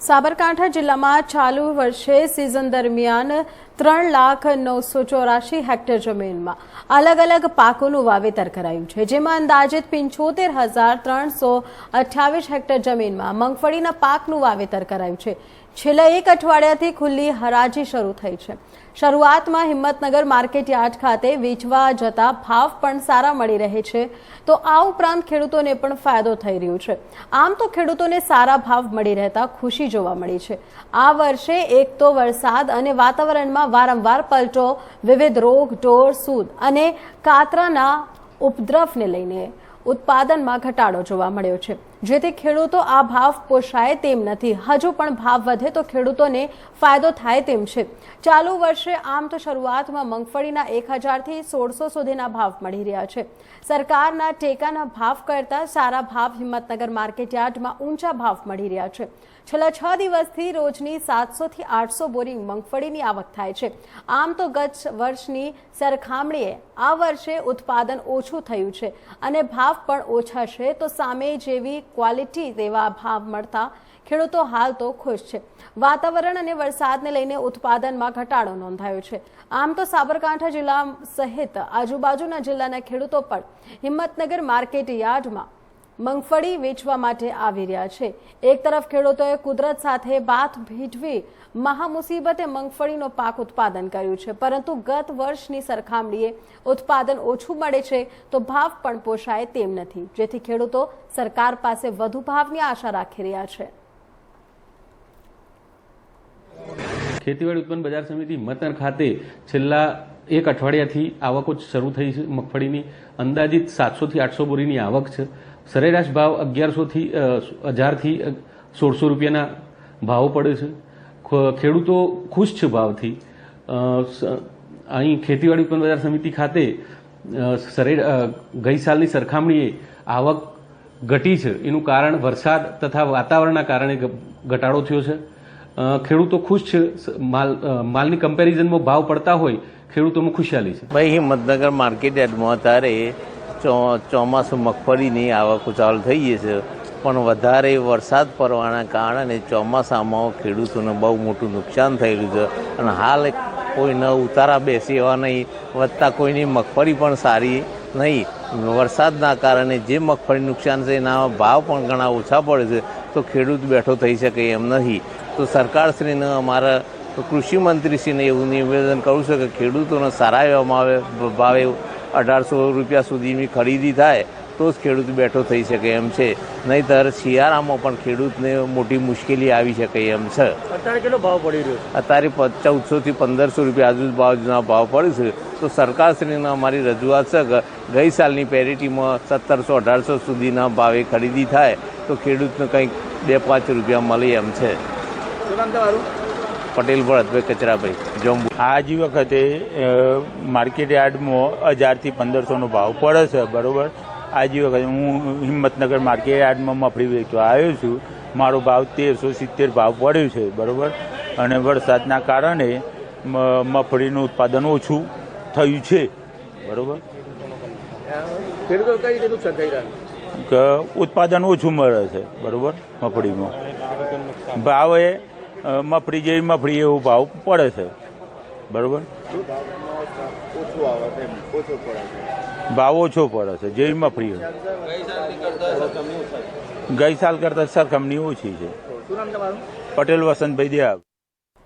સાબરકાંઠા જિલ્લામાં ચાલુ વર્ષે સિઝન દરમિયાન ત્રણ લાખ નવસો ચોરાશી હેક્ટર જમીનમાં. અલગ અલગ પાકોનું વાવેતર કરાયું છે, જેમાં અંદાજિત પંચોતેર હજાર ત્રણસો અઠ્યાવીસ હેક્ટર જમીનમાં મગફળીના પાકનું વાવેતર કરાયું છે. છેલ્લા એક અઠવાડિયાથી ખુલ્લી હરાજી શરૂ થઈ છે. શરૂઆતમાં હિંમતનગર માર્કેટયાર્ડ ખાતે વેચવા જતા ભાવ પણ સારા મળી રહે છે. તો આ ઉપરાંત ખેડૂતોને પણ ફાયદો થઈ રહ્યો છે. આમ તો ખેડૂતોને સારા ભાવ મળી રહેતા ખુશી જોવા મળી છે. આ વર્ષે એક તો વરસાદ અને વાતાવરણમાં વારંવાર પલટો, વિવિધ રોગ, ઢોર, સૂદ અને કાતરાના ઉપદ્રવને લઈને ઉત્પાદનમાં ઘટાડો જોવા મળ્યો છે. જેથી ખેડૂતો આ ભાવ પોષાય તેમ નથી. હજુ પણ ભાવ વધે તો ખેડૂતોને ફાયદો થાય તેમ છે. ચાલુ વર્ષે આમ તો શરૂઆતમાં મગફળીના એક હજારથી સોળસો સુધીના ભાવ મળી રહ્યા છે. સરકારના ટેકાના ભાવ કરતાં સારા ભાવ હિંમતનગર માર્કેટયાર્ડમાં ઊંચા ભાવ મળી રહ્યા છે. છેલ્લા છ દિવસથી રોજની સાતસોથી આઠસો બોરી મગફળીની આવક થાય છે. આમ તો ગત વર્ષની સરખામણીએ આ વર્ષે ઉત્પાદન ઓછું થયું છે અને ભાવ પણ ઓછા છે, તો સામે જેવી ક્વોલિટી તેવા ભાવ મળતા ખેડૂતો હાલ તો ખુશ છે. વાતાવરણ અને વરસાદને લઈને ઉત્પાદનમાં ઘટાડો નોંધાયો છે. આમ તો સાબરકાંઠા જિલ્લા સહિત આજુબાજુના જિલ્લાના ખેડૂતો પણ હિંમતનગર માર્કેટ યાર્ડમાં મગફળી વેચવા માટે આવી રહ્યા છે. એક તરફ ખેડૂતોએ કુદરત સાથે બાથ ભીટવી મહામુસીબતે મગફળીનો પાક ઉત્પાદન કર્યું છે. પરંતુ ગત વર્ષની સરખામણીએ ઉત્પાદન ઓછું મળે છે તો ભાવ પણ પોષાય તેમ નથી. જેથી ખેડૂતો સરકાર પાસે વધુ ભાવની આશા રાખી રહ્યા છે. ખેતીવાડી ઉત્પન્ન બજાર સમિતિ મતન ખાતે છેલ્લા એક અઠવાડિયાથી આવકો શરૂ થઈ છે મગફળીની. અંદાજિત સાતસોથી આઠસો બોરીની આવક છે. સરેરાશ ભાવ અગિયારસોથી હજારથી સોળસો રૂપિયાના ભાવો પડે છે. ખેડૂતો ખુશ છે ભાવથી. અહીં ખેતીવાડી ઉત્પન્ન બજાર સમિતિ ખાતે સરે ગઈ સાલની સરખામણીએ આવક ઘટી છે. એનું કારણ વરસાદ તથા વાતાવરણના કારણે ઘટાડો થયો છે. ખેડૂતો ખુશ છે. માલ માલની કમ્પેરિઝનમાં ભાવ પડતા હોય, ખેડૂતોમાં ખુશાલી છે. ભાઈ હિંમતનગર માર્કેટ યાર્ડમાં અત્યારે ચોમાસું મગફળીની આવક ચાલુ થઈ ગઈ છે. પણ વધારે વરસાદ પડવાના કારણે ચોમાસામાં ખેડૂતોને બહુ મોટું નુકસાન થયેલું છે. અને હાલ કોઈને ઉતારા બેસી એવા નહીં. વધતા કોઈની મગફળી પણ સારી નહીં. વરસાદના કારણે જે મગફળી નુકસાન છે એના ભાવ પણ ઘણા ઓછા પડે છે. તો ખેડૂત બેઠો થઈ શકે એમ નથી તો સરકારશ્રીને અમારા કૃષિ મંત્રીશ્રીને એવું નિવેદન કરું છું કે ખેડૂતોને સારા આવે ભાવે અઢારસો રૂપિયા સુધીની ખરીદી થાય તો જ ખેડૂત બેઠો થઈ શકે એમ છે. નહીંતર શિયાળામાં પણ ખેડૂતને મોટી મુશ્કેલી આવી શકે એમ છે. અત્યારે કેટલો ભાવ પડી રહ્યો અત્યારે ચૌદસો થી પંદરસો રૂપિયા આજુ ભાવ પડે છે. તો સરકારશ્રીને અમારી રજૂઆત છે ગઈ સાલની પેરિટીમાં સત્તરસો અઢારસો સુધીના ભાવે ખરીદી થાય તો ખેડૂતને કંઈક બે પાંચ રૂપિયા મળે એમ છે. શું નામ તમારું? પટેલ ભરતભાઈ કચરાભાઈ જમ્બુ આજ વખતે માર્કેટ યાર્ડમાં હજારથી પંદરસોનો ભાવ પડે છે, બરાબર? આજ વખતે હું હિંમતનગર માર્કેટ યાર્ડમાં મફળી વેચવા આવ્યો છું. મારો ભાવ તેરસો સિત્તેર ભાવ પડ્યો છે, બરાબર? અને વરસાદના કારણે મ- મગફળીનું ઉત્પાદન ઓછું થયું છે, બરોબર? ઉત્પાદન ઓછું મળે છે, બરાબર, મફળીમાં? ભાવ મગફળી જેવી મફળી એવો ભાવ પડે છે. બરોબર? ભાવ ઓછો પડે છે જેવી મફળી ગઈ સાલ કરતાં સરખામણી ઓછી છે. પટેલ વસંતભાઈ દેવ